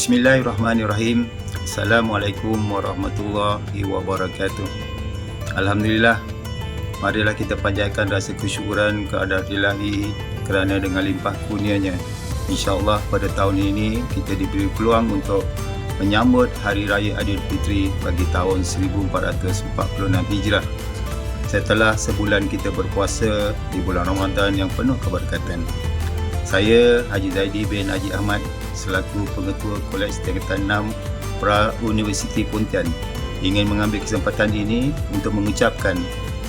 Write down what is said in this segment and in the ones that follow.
Bismillahirrahmanirrahim. Assalamualaikum warahmatullahi wabarakatuh. Alhamdulillah. Marilah kita panjatkan rasa kesyukuran kepada ilahi kerana dengan limpah kurnianya. InsyaAllah pada tahun ini kita diberi peluang untuk menyambut Hari Raya Aidilfitri bagi tahun 1446 Hijrah. Setelah sebulan kita berpuasa di bulan Ramadan yang penuh keberkatan. Saya Haji Zaidi bin Haji Ahmad selaku Pengetua Kolej Tingkatan 6 Pra Universiti Pontian ingin mengambil kesempatan ini untuk mengucapkan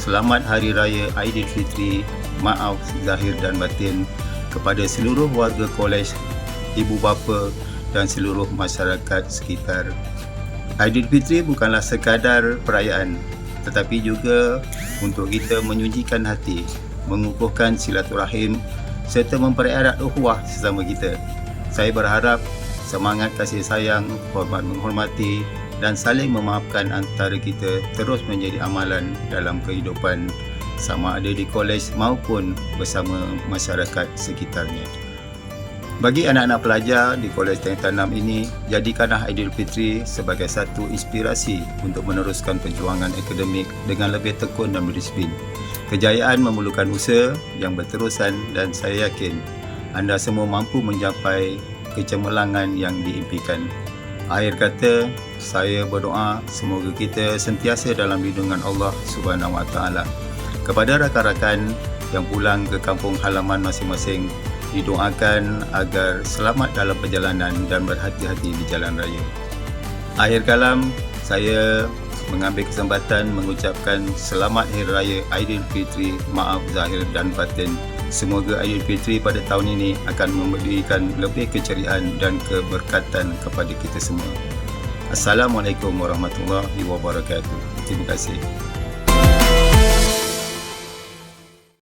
Selamat Hari Raya Aidilfitri, maaf zahir dan batin kepada seluruh warga kolej, ibu bapa dan seluruh masyarakat sekitar. Aidilfitri bukanlah sekadar perayaan tetapi juga untuk kita menyucikan hati, mengukuhkan silaturahim serta mempererat ukhuwah sesama kita. Saya berharap semangat kasih sayang, hormat menghormati dan saling memaafkan antara kita terus menjadi amalan dalam kehidupan sama ada di kolej maupun bersama masyarakat sekitarnya. Bagi anak-anak pelajar di Kolej Tingkatan 6 ini, jadikanlah Aidilfitri sebagai satu inspirasi untuk meneruskan perjuangan akademik dengan lebih tekun dan berdisiplin. Kejayaan memerlukan usaha yang berterusan dan saya yakin anda semua mampu mencapai kecemerlangan yang diimpikan. Akhir kata, saya berdoa semoga kita sentiasa dalam lindungan Allah Subhanahu Wa Taala. Kepada rakan-rakan yang pulang ke kampung halaman masing-masing, didoakan agar selamat dalam perjalanan dan berhati-hati di jalan raya. Akhir kalam, saya mengambil kesempatan mengucapkan selamat Hari Raya Aidilfitri, maaf zahir dan batin. Semoga Aidilfitri pada tahun ini akan memberikan lebih keceriaan dan keberkatan kepada kita semua. Assalamualaikum warahmatullahi wabarakatuh. Terima kasih.